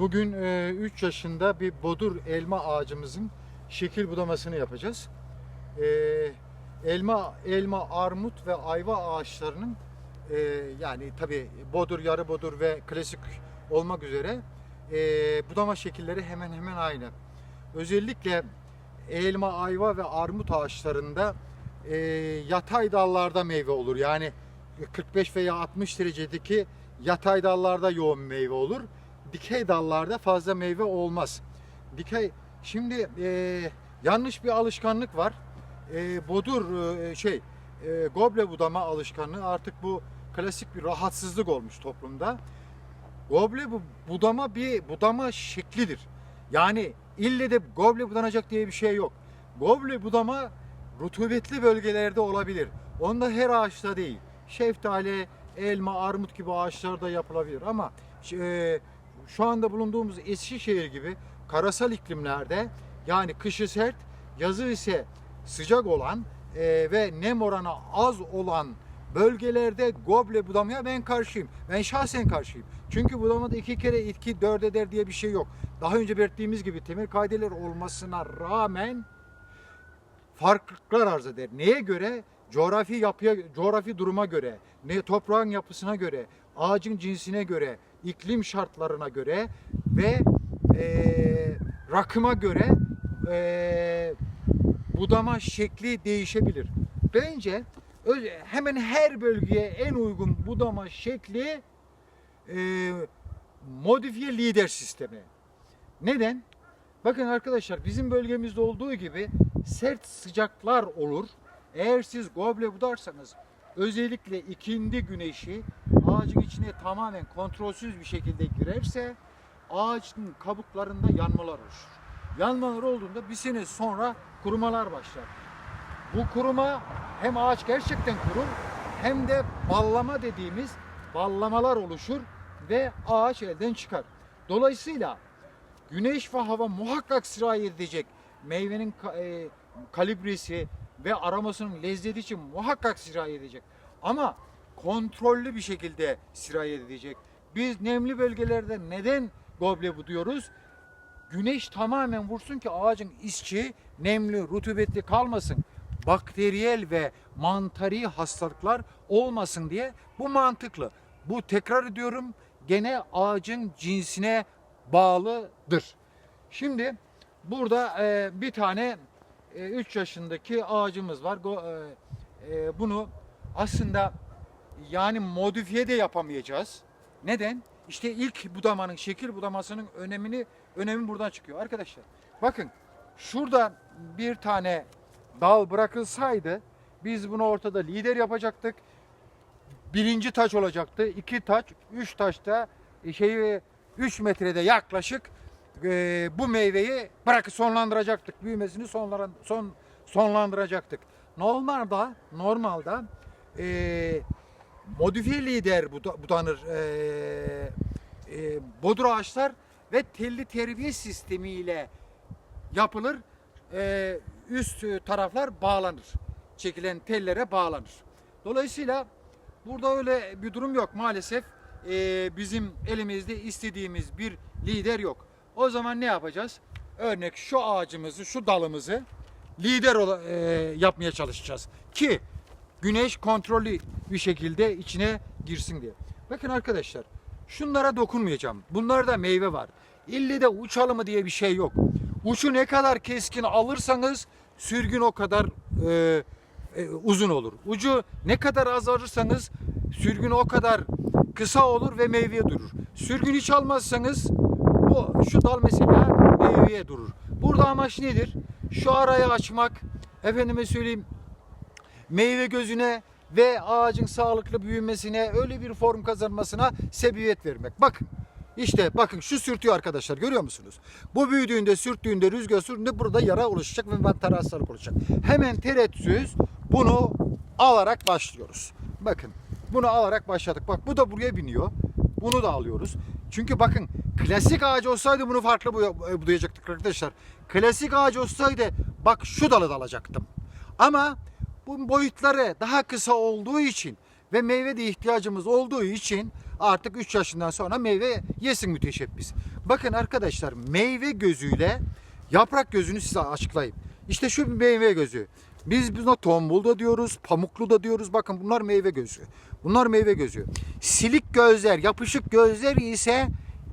Bugün 3 yaşında bir bodur elma ağacımızın şekil budamasını yapacağız. E, elma, elma, armut ve ayva ağaçlarının e, yani tabi bodur, yarı bodur ve klasik olmak üzere e, budama şekilleri hemen hemen aynı. Özellikle elma, ayva ve armut ağaçlarında e, yatay dallarda meyve olur. Yani 45 veya 60 derecedeki yatay dallarda yoğun meyve olur. Dikey dallarda fazla meyve olmaz. Dikey şimdi e, yanlış bir alışkanlık var. E, bodur e, şey e, goble budama alışkanlığı artık bu klasik bir rahatsızlık olmuş toplumda. Goble bu budama bir budama şeklidir. Yani ille de goble budanacak diye bir şey yok. Goble budama rutubetli bölgelerde olabilir. Onda her ağaçta değil. Şeftali, elma, armut gibi ağaçlarda yapılabilir ama e, şu anda bulunduğumuz Eskişehir gibi karasal iklimlerde yani kışı sert, yazı ise sıcak olan e, ve nem oranı az olan bölgelerde goble budamaya ben karşıyım. Ben şahsen karşıyım. Çünkü budamada iki kere itki dört eder diye bir şey yok. Daha önce belirttiğimiz gibi temel kaideler olmasına rağmen farklılıklar arz eder. Neye göre? Coğrafi yapıya, coğrafi duruma göre, ne toprağın yapısına göre, ağacın cinsine göre, iklim şartlarına göre ve e, rakıma göre e, budama şekli değişebilir. Bence hemen her bölgeye en uygun budama şekli e, modifiye lider sistemi. Neden? Bakın arkadaşlar bizim bölgemizde olduğu gibi sert sıcaklar olur. Eğer siz goble budarsanız özellikle ikindi güneşi ağacın içine tamamen kontrolsüz bir şekilde girerse ağacın kabuklarında yanmalar oluşur. Yanmalar olduğunda bir sene sonra kurumalar başlar. Bu kuruma hem ağaç gerçekten kurur hem de ballama dediğimiz ballamalar oluşur ve ağaç elden çıkar. Dolayısıyla güneş ve hava muhakkak sirayet edecek. Meyvenin e, kalibresi ve aromasının lezzeti için muhakkak sirayet edecek. Ama kontrollü bir şekilde sirayet edecek. Biz nemli bölgelerde neden goble buduyoruz? Güneş tamamen vursun ki ağacın içi nemli, rutubetli kalmasın. Bakteriyel ve mantari hastalıklar olmasın diye bu mantıklı. Bu tekrar ediyorum gene ağacın cinsine bağlıdır. Şimdi burada e, bir tane 3 yaşındaki ağacımız var. Go- e, e, bunu aslında yani modifiye de yapamayacağız. Neden? İşte ilk budamanın, şekil budamasının önemini önemi buradan çıkıyor. Arkadaşlar bakın şurada bir tane dal bırakılsaydı biz bunu ortada lider yapacaktık. Birinci taç olacaktı. iki taç, üç taçta e, şeyi 3 metrede yaklaşık e, bu meyveyi bırakıp sonlandıracaktık. Büyümesini sonlan, son, sonlandıracaktık. Normalde, normalde e, modifiye lider buda- budanır e, e, bodur ağaçlar ve telli terbiye sistemiyle yapılır. E, üst taraflar bağlanır. Çekilen tellere bağlanır. Dolayısıyla burada öyle bir durum yok maalesef. e, bizim elimizde istediğimiz bir lider yok. O zaman ne yapacağız? Örnek şu ağacımızı, şu dalımızı lider e, yapmaya çalışacağız ki güneş kontrollü bir şekilde içine girsin diye. Bakın arkadaşlar şunlara dokunmayacağım. Bunlarda meyve var. İlle de uç alımı diye bir şey yok. Uçu ne kadar keskin alırsanız sürgün o kadar e, e, uzun olur. Ucu ne kadar az alırsanız sürgün o kadar kısa olur ve meyveye durur. Sürgün hiç almazsanız bu şu dal mesela meyveye durur. Burada amaç nedir? Şu arayı açmak, efendime söyleyeyim meyve gözüne ve ağacın sağlıklı büyümesine, öyle bir form kazanmasına sebebiyet vermek. Bakın. İşte bakın şu sürtüyor arkadaşlar görüyor musunuz? Bu büyüdüğünde, sürttüğünde, rüzgar sürdüğünde burada yara oluşacak ve mantar hastalık olacak. Hemen tereddütsüz bunu alarak başlıyoruz. Bakın bunu alarak başladık. Bak bu da buraya biniyor. Bunu da alıyoruz. Çünkü bakın klasik ağacı olsaydı bunu farklı budayacaktık arkadaşlar. Klasik ağacı olsaydı bak şu dalı da alacaktım. Ama bu boyutları daha kısa olduğu için ve meyve de ihtiyacımız olduğu için Artık 3 yaşından sonra meyve yesin müteşebbis. Bakın arkadaşlar meyve gözüyle yaprak gözünü size açıklayayım. İşte şu meyve gözü. Biz buna tombul da diyoruz, pamuklu da diyoruz. Bakın bunlar meyve gözü. Bunlar meyve gözü. Silik gözler, yapışık gözler ise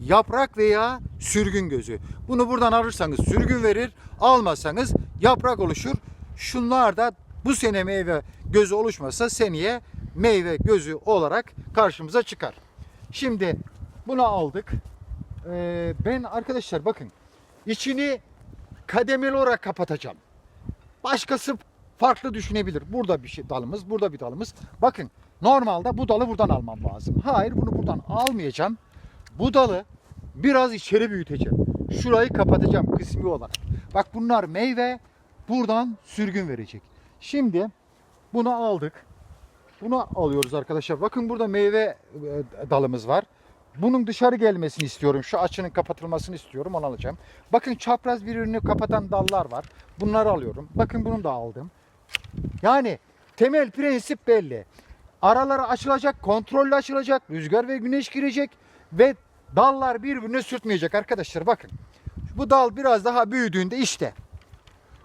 yaprak veya sürgün gözü. Bunu buradan alırsanız sürgün verir, almazsanız yaprak oluşur. Şunlar da bu sene meyve gözü oluşmasa seneye meyve gözü olarak karşımıza çıkar. Şimdi bunu aldık. Ee, ben arkadaşlar bakın içini kademeli olarak kapatacağım. Başkası farklı düşünebilir. Burada bir şey dalımız, burada bir dalımız. Bakın normalde bu dalı buradan almam lazım. Hayır bunu buradan almayacağım. Bu dalı biraz içeri büyüteceğim. Şurayı kapatacağım kısmi olarak. Bak bunlar meyve buradan sürgün verecek. Şimdi bunu aldık. Bunu alıyoruz arkadaşlar. Bakın burada meyve e, dalımız var. Bunun dışarı gelmesini istiyorum. Şu açının kapatılmasını istiyorum. Onu alacağım. Bakın çapraz birbirini kapatan dallar var. Bunları alıyorum. Bakın bunu da aldım. Yani temel prensip belli. Araları açılacak, kontrollü açılacak, rüzgar ve güneş girecek ve dallar birbirine sürtmeyecek arkadaşlar. Bakın bu dal biraz daha büyüdüğünde işte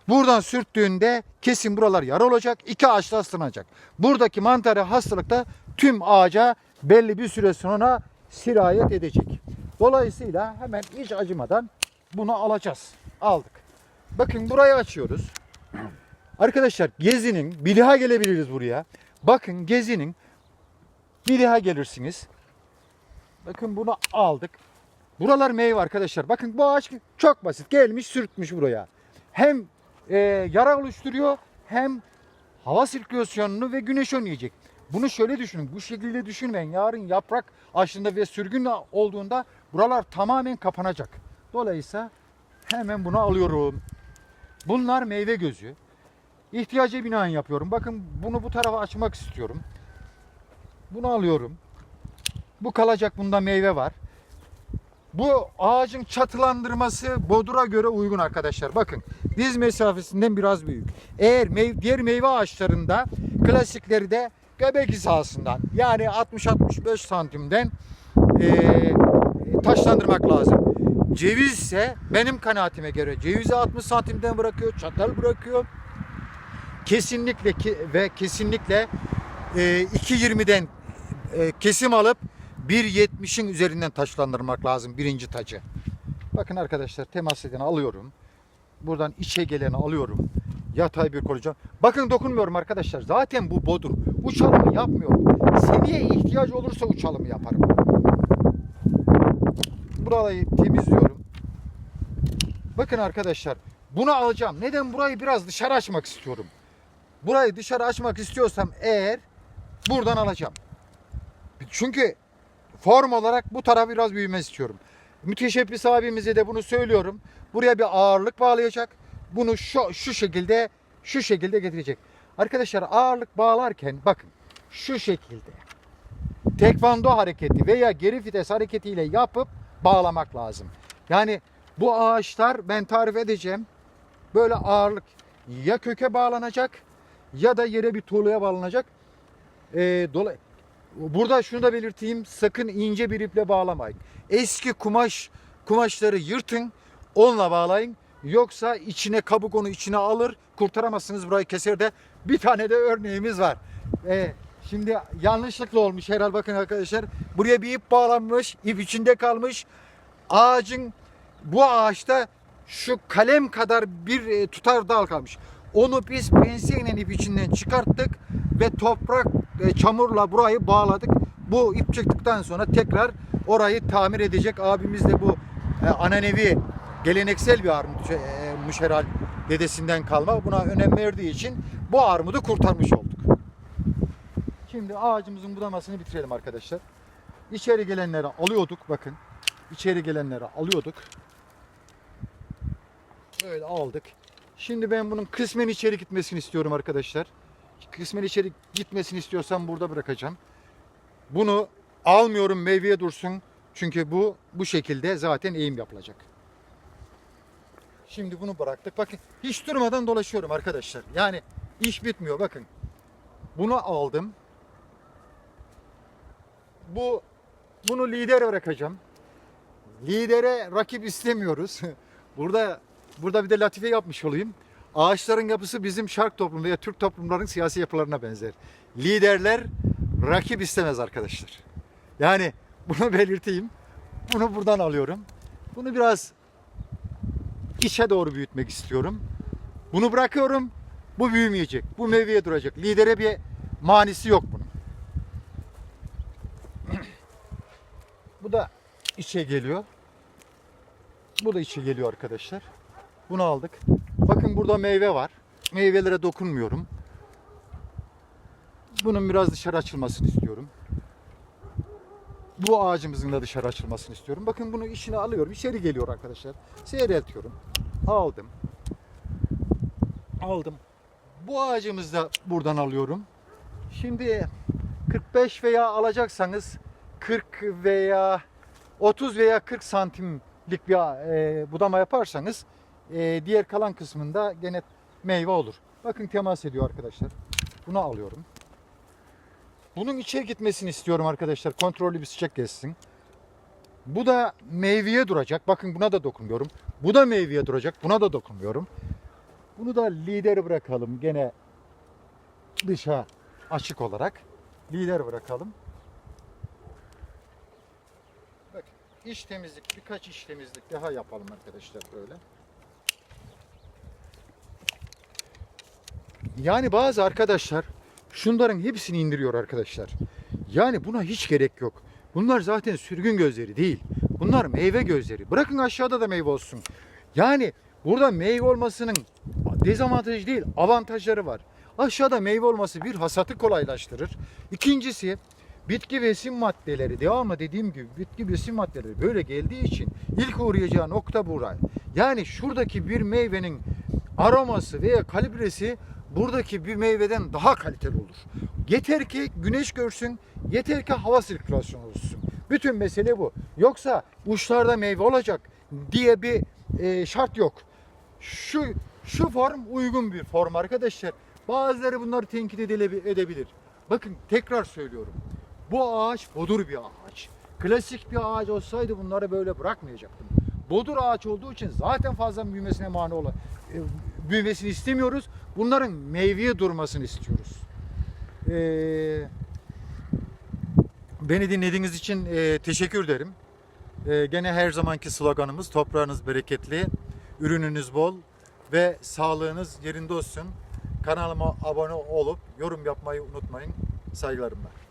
Buradan sürttüğünde kesin buralar yara olacak. iki ağaç da ıslanacak. Buradaki mantarı hastalıkta tüm ağaca belli bir süre sonra sirayet edecek. Dolayısıyla hemen hiç acımadan bunu alacağız. Aldık. Bakın burayı açıyoruz. Arkadaşlar gezinin biliha gelebiliriz buraya. Bakın gezinin biliha gelirsiniz. Bakın bunu aldık. Buralar meyve arkadaşlar. Bakın bu ağaç çok basit. Gelmiş sürtmüş buraya. Hem e, yara oluşturuyor hem hava sirkülasyonunu ve güneş önleyecek. Bunu şöyle düşünün. Bu şekilde düşünmeyin. Yarın yaprak açtığında ve sürgün olduğunda buralar tamamen kapanacak. Dolayısıyla hemen bunu alıyorum. Bunlar meyve gözü. İhtiyaca binaen yapıyorum. Bakın bunu bu tarafa açmak istiyorum. Bunu alıyorum. Bu kalacak. Bunda meyve var. Bu ağacın çatılandırması bodura göre uygun arkadaşlar. Bakın diz mesafesinden biraz büyük. Eğer meyve, diğer meyve ağaçlarında klasikleri de göbek hizasından yani 60-65 santimden eee, taşlandırmak lazım. Ceviz ise benim kanaatime göre cevizi 60 santimden bırakıyor, çatal bırakıyor. Kesinlikle ki, ve kesinlikle e, 2.20'den e, kesim alıp 1.70'in üzerinden taşlandırmak lazım birinci tacı. Bakın arkadaşlar temas edeni alıyorum. Buradan içe geleni alıyorum. Yatay bir koyacağım. Bakın dokunmuyorum arkadaşlar. Zaten bu bodur. Uçalımı yapmıyorum. Seviye ihtiyaç olursa uçalımı yaparım. Burayı temizliyorum. Bakın arkadaşlar. Bunu alacağım. Neden burayı biraz dışarı açmak istiyorum. Burayı dışarı açmak istiyorsam eğer buradan alacağım. Çünkü form olarak bu tarafı biraz büyüme istiyorum. Müteşebbis abimize de bunu söylüyorum. Buraya bir ağırlık bağlayacak. Bunu şu, şu şekilde şu şekilde getirecek. Arkadaşlar ağırlık bağlarken bakın şu şekilde tekvando hareketi veya geri vites hareketiyle yapıp bağlamak lazım. Yani bu ağaçlar ben tarif edeceğim. Böyle ağırlık ya köke bağlanacak ya da yere bir tuğlaya bağlanacak. Ee, dola Burada şunu da belirteyim. Sakın ince bir iple bağlamayın. Eski kumaş kumaşları yırtın. Onunla bağlayın. Yoksa içine kabuk onu içine alır. Kurtaramazsınız burayı keser de. Bir tane de örneğimiz var. Ee, şimdi yanlışlıkla olmuş herhal bakın arkadaşlar. Buraya bir ip bağlanmış. ip içinde kalmış. Ağacın bu ağaçta şu kalem kadar bir e, tutar dal kalmış. Onu biz penseyle ip içinden çıkarttık ve toprak e, çamurla burayı bağladık. Bu ip çıktıktan sonra tekrar orayı tamir edecek abimiz de bu e, ananevi geleneksel bir armut e, müşeral dedesinden kalma buna önem verdiği için bu armudu kurtarmış olduk. Şimdi ağacımızın budamasını bitirelim arkadaşlar. İçeri gelenleri alıyorduk bakın. İçeri gelenleri alıyorduk. Böyle aldık. Şimdi ben bunun kısmen içeri gitmesini istiyorum arkadaşlar. Kısmen içeri gitmesini istiyorsam burada bırakacağım. Bunu almıyorum meyveye dursun. Çünkü bu bu şekilde zaten eğim yapılacak. Şimdi bunu bıraktık. Bakın hiç durmadan dolaşıyorum arkadaşlar. Yani iş bitmiyor bakın. Bunu aldım. Bu bunu lidere bırakacağım. Lidere rakip istemiyoruz. Burada burada bir de latife yapmış olayım. Ağaçların yapısı bizim şark toplumunda ya Türk toplumlarının siyasi yapılarına benzer. Liderler rakip istemez arkadaşlar. Yani bunu belirteyim. Bunu buradan alıyorum. Bunu biraz içe doğru büyütmek istiyorum. Bunu bırakıyorum. Bu büyümeyecek. Bu meyveye duracak. Lidere bir manisi yok bunun. Bu da içe geliyor. Bu da içe geliyor arkadaşlar. Bunu aldık. Bakın burada meyve var. Meyvelere dokunmuyorum. Bunun biraz dışarı açılmasını istiyorum. Bu ağacımızın da dışarı açılmasını istiyorum. Bakın bunu içine alıyorum. İçeri geliyor arkadaşlar. Seyreltiyorum. Aldım. Aldım. Bu ağacımızı da buradan alıyorum. Şimdi 45 veya alacaksanız 40 veya 30 veya 40 santimlik bir e, budama yaparsanız e, diğer kalan kısmında gene meyve olur. Bakın temas ediyor arkadaşlar. Bunu alıyorum. Bunun içeri gitmesini istiyorum arkadaşlar. Kontrollü bir sıcak geçsin. Bu da meyveye duracak. Bakın buna da dokunmuyorum. Bu da meyveye duracak. Buna da dokunmuyorum. Bunu da lideri bırakalım. Gene dışa açık olarak. Lider bırakalım. Bak iç temizlik birkaç iç temizlik daha yapalım arkadaşlar böyle. Yani bazı arkadaşlar şunların hepsini indiriyor arkadaşlar. Yani buna hiç gerek yok. Bunlar zaten sürgün gözleri değil. Bunlar meyve gözleri. Bırakın aşağıda da meyve olsun. Yani burada meyve olmasının dezavantajı değil, avantajları var. Aşağıda meyve olması bir hasatı kolaylaştırır. İkincisi bitki besin maddeleri devamlı dediğim gibi bitki besin maddeleri böyle geldiği için ilk uğrayacağı nokta burası. Yani şuradaki bir meyvenin aroması veya kalibresi buradaki bir meyveden daha kaliteli olur. Yeter ki güneş görsün, yeter ki hava sirkülasyonu olsun. Bütün mesele bu. Yoksa uçlarda meyve olacak diye bir e, şart yok. Şu şu form uygun bir form arkadaşlar. Bazıları bunları tenkit edebilir. Bakın tekrar söylüyorum. Bu ağaç bodur bir ağaç. Klasik bir ağaç olsaydı bunları böyle bırakmayacaktım. Bodur ağaç olduğu için zaten fazla büyümesine mani olan e, büyümesini istemiyoruz. Bunların meyveye durmasını istiyoruz. Ee, beni dinlediğiniz için e, teşekkür ederim. E, gene her zamanki sloganımız toprağınız bereketli, ürününüz bol ve sağlığınız yerinde olsun. Kanalıma abone olup yorum yapmayı unutmayın. Saygılarımla.